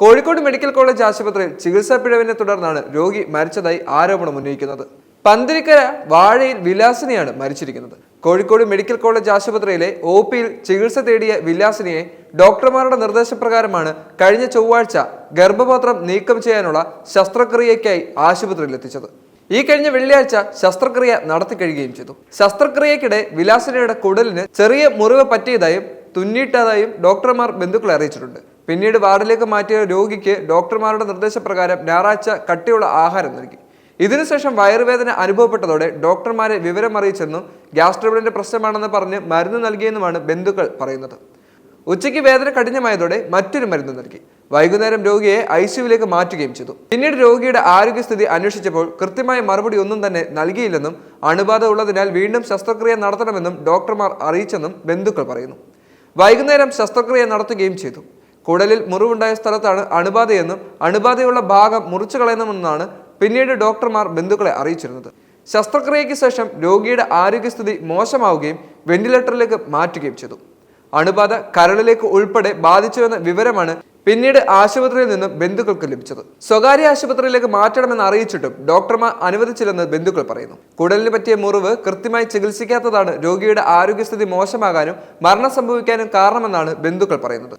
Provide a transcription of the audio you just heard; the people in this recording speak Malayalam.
കോഴിക്കോട് മെഡിക്കൽ കോളേജ് ആശുപത്രിയിൽ ചികിത്സാ പിഴവിനെ തുടർന്നാണ് രോഗി മരിച്ചതായി ആരോപണം ഉന്നയിക്കുന്നത്. പന്തിരിക്കര വാഴയിൽ വിലാസിനിയാണ് മരിച്ചിരിക്കുന്നത്. കോഴിക്കോട് മെഡിക്കൽ കോളേജ് ആശുപത്രിയിലെ ഒ പിയിൽ ചികിത്സ തേടിയ വിലാസിനിയെ ഡോക്ടർമാരുടെ നിർദ്ദേശപ്രകാരമാണ് കഴിഞ്ഞ ചൊവ്വാഴ്ച ഗർഭപാത്രം നീക്കം ചെയ്യാനുള്ള ശസ്ത്രക്രിയയ്ക്കായി ആശുപത്രിയിൽ എത്തിച്ചത് ഈ കഴിഞ്ഞ വെള്ളിയാഴ്ച ശസ്ത്രക്രിയ നടത്തിക്കഴിയുകയും ചെയ്തു. ശസ്ത്രക്രിയക്കിടെ വിലാസിനിയുടെ കുടലിന് ചെറിയ മുറിവ് പറ്റിയതായും തുന്നിയിട്ടതായും ഡോക്ടർമാർ ബന്ധുക്കളെ അറിയിച്ചിട്ടുണ്ട്. പിന്നീട് വാർഡിലേക്ക് മാറ്റിയ രോഗിക്ക് ഡോക്ടർമാരുടെ നിർദ്ദേശപ്രകാരം ഞായറാഴ്ച കട്ടിയുള്ള ആഹാരം നൽകി. ഇതിനുശേഷം വയറുവേദന അനുഭവപ്പെട്ടതോടെ ഡോക്ടർമാരെ വിവരം അറിയിച്ചെന്നും ഗ്യാസ് ട്രബിളിന്റെ പ്രശ്നമാണെന്ന് പറഞ്ഞ് മരുന്ന് നൽകിയെന്നുമാണ് ബന്ധുക്കൾ പറയുന്നത്. ഉച്ചയ്ക്ക് വേദന കഠിനമായതോടെ മറ്റൊരു മരുന്ന് നൽകി. വൈകുന്നേരം രോഗിയെ ഐ മാറ്റുകയും ചെയ്തു. പിന്നീട് രോഗിയുടെ ആരോഗ്യസ്ഥിതി അന്വേഷിച്ചപ്പോൾ കൃത്യമായ മറുപടി ഒന്നും തന്നെ നൽകിയില്ലെന്നും അണുബാധ ഉള്ളതിനാൽ വീണ്ടും ശസ്ത്രക്രിയ നടത്തണമെന്നും ഡോക്ടർമാർ അറിയിച്ചെന്നും ബന്ധുക്കൾ പറയുന്നു. വൈകുന്നേരം ശസ്ത്രക്രിയ നടത്തുകയും ചെയ്തു. കുടലിൽ മുറിവുണ്ടായ സ്ഥലത്താണ് അണുബാധയെന്നും അണുബാധയുള്ള ഭാഗം മുറിച്ചു കളയണമെന്നാണ് പിന്നീട് ഡോക്ടർമാർ ബന്ധുക്കളെ അറിയിച്ചിരുന്നത്. ശസ്ത്രക്രിയയ്ക്ക് ശേഷം രോഗിയുടെ ആരോഗ്യസ്ഥിതി മോശമാവുകയും വെന്റിലേറ്ററിലേക്ക് മാറ്റുകയും ചെയ്തു. അണുബാധ കരളിലേക്ക് ഉൾപ്പെടെ ബാധിച്ചുവെന്ന വിവരമാണ് പിന്നീട് ആശുപത്രിയിൽ നിന്നും ബന്ധുക്കൾക്ക് ലഭിച്ചത്. സ്വകാര്യ ആശുപത്രിയിലേക്ക് മാറ്റണമെന്ന് അറിയിച്ചിട്ടും ഡോക്ടർമാർ അനുവദിച്ചില്ലെന്ന് ബന്ധുക്കൾ പറയുന്നു. കുടലിന് പറ്റിയ മുറിവ് കൃത്യമായി ചികിത്സിക്കാത്തതാണ് രോഗിയുടെ ആരോഗ്യസ്ഥിതി മോശമാകാനും മരണം സംഭവിക്കാനും കാരണമെന്നാണ് ബന്ധുക്കൾ പറയുന്നത്.